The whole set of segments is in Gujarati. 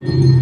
Thank you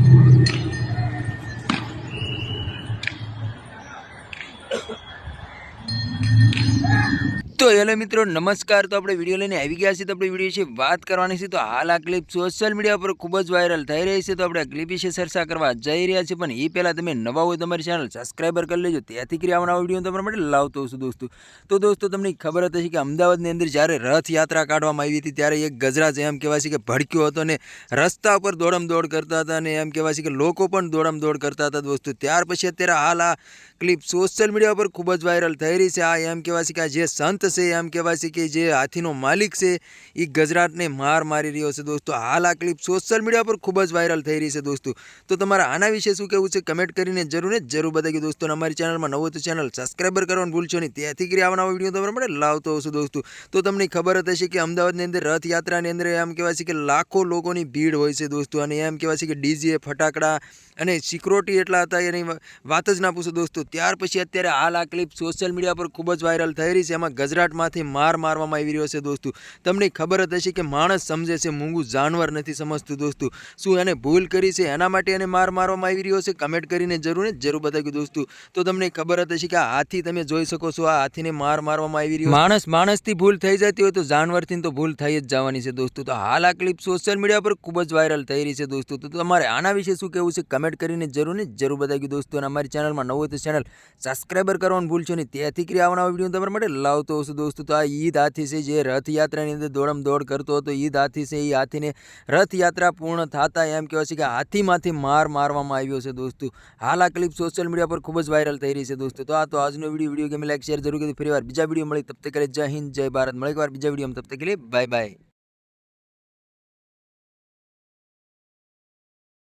તો હેલો મિત્રો, નમસ્કાર. તો આપણે વીડિયો લઈને આવી ગયા છીએ. તો આપણે વીડિયો વિશે વાત કરવાની છે. તો હાલ આ ક્લિપ સોશિયલ મીડિયા પર ખૂબ જ વાયરલ થઈ રહી છે. તો આપણે આ ક્લિપ વિશે ચર્ચા કરવા જઈ રહ્યા છીએ. પણ એ પહેલાં તમે નવા હોય તમારી ચેનલ સબસ્ક્રાઈબર કરી લેજો. ત્યાંથી કરી આવવાના વીડિયો તમારા માટે લાવતો છું, દોસ્તો. તો દોસ્તો, તમને ખબર હતી કે અમદાવાદની અંદર જ્યારે રથયાત્રા કાઢવામાં આવી હતી, ત્યારે એક ગજરાજ એમ કહેવાય છે કે ભડક્યો હતો અને રસ્તા ઉપર દોડમ દોડ કરતા હતા અને એમ કહેવાય છે કે લોકો પણ દોડ કરતા હતા, દોસ્તો. ત્યાર પછી અત્યારે હાલ આ ક્લિપ સોશિયલ મીડિયા પર ખૂબ જ વાયરલ થઈ રહી છે. આ એમ કહેવાય છે કે આ જે સંત છે, એમ કહેવાય છે કે જે હાથીનો માલિક છે, એ ગજરાટને માર મારી રહ્યો છે દોસ્તો. હાલ આ ક્લિપ સોશિયલ મીડિયા પર ખૂબ જ વાયરલ થઈ રહી છે દોસ્તો. તો તમારા આના વિશે શું કહેવું છે? કમેન્ટ કરીને જરૂર ને જરૂર બતાવી દોસ્તો. અમારી ચેનલમાં નવો તો ચેનલ સબસ્ક્રાઈબર કરવાનું ભૂલશો નહીં. ત્યાંથી કરી આવવાના વીડિયો તમારા માટે લાવતો હશું દોસ્તો. તો તમને ખબર હશે કે અમદાવાદની અંદર રથયાત્રાની અંદર એમ કહેવાય છે કે લાખો લોકોની ભીડ હોય છે દોસ્તો. અને એમ કહેવાય છે કે ડીજે, ફટાકડા અને સિક્યોરિટી એટલા હતા એની વાત જ ના પૂછો દોસ્તો. ત્યાર પછી અત્યારે હાલ આ ક્લિપ સોશિયલ મીડિયા પર ખૂબ જ વાયરલ થઈ રહી છે, એમાં ગજરાટમાંથી માર મારવામાં આવી રહ્યો છે દોસ્તો. તમને ખબર જ હશે કે માણસ સમજે છે, મૂંગું જાનવર નથી સમજતું દોસ્તો. શું એને ભૂલ કરી છે, એના માટે એને માર મારવામાં આવી રહ્યો છે? કમેન્ટ કરીને જરૂર જરૂર બતાવ્યું દોસ્તો. તો તમને ખબર જ હશે કે આ હાથી તમે જોઈ શકો છો, આ હાથીને માર મારવામાં આવી રહ્યો માણસ માણસથી ભૂલ થઈ જતી હોય તો જાનવરથી તો ભૂલ થઈ જ જવાની છે દોસ્તો. તો હાલ આ ક્લિપ સોશિયલ મીડિયા પર ખૂબ જ વાયરલ થઈ રહી છે દોસ્તો. તો તમારે આના વિશે શું કહેવું છે, કમેન્ટ કરીને જરૂર જરૂર બતાવ્યું દોસ્તો. અને અમારી ચેનલમાં નવું તો ચેનલ સબસ્ક્રાઈબર કરવાનું ભૂલશો નહીં. ત્યાંથી કરી આવવાના વીડિયો તમારા માટે લાવતો હશું દોસ્તો તો આ ઈદ હાથી છે જે રથયાત્રાની અંદર દોડમ દોડ કરતો હતો ઈદ હાથી છે એ હાથીને રથયાત્રા પૂર્ણ થતા એમ કહેવાય છે કે હાથીમાંથી માર મારવામાં આવ્યો છે દોસ્તો હાલ આ ક્લિપ સોશિયલ મીડિયા પર ખૂબ જ વાયરલ થઈ રહી છે દોસ્તો તો આ તો આજનો વીડિયો વીડિયો ગમે લાઈક શેર જરૂર કરી ફરી વાર બીજા વીડિયો મળી તબ તક કરે જય હિન્દ, જય ભારત. મળી એક વાર બીજા વીડિયો તબ તક કે લીએ બાય બાય.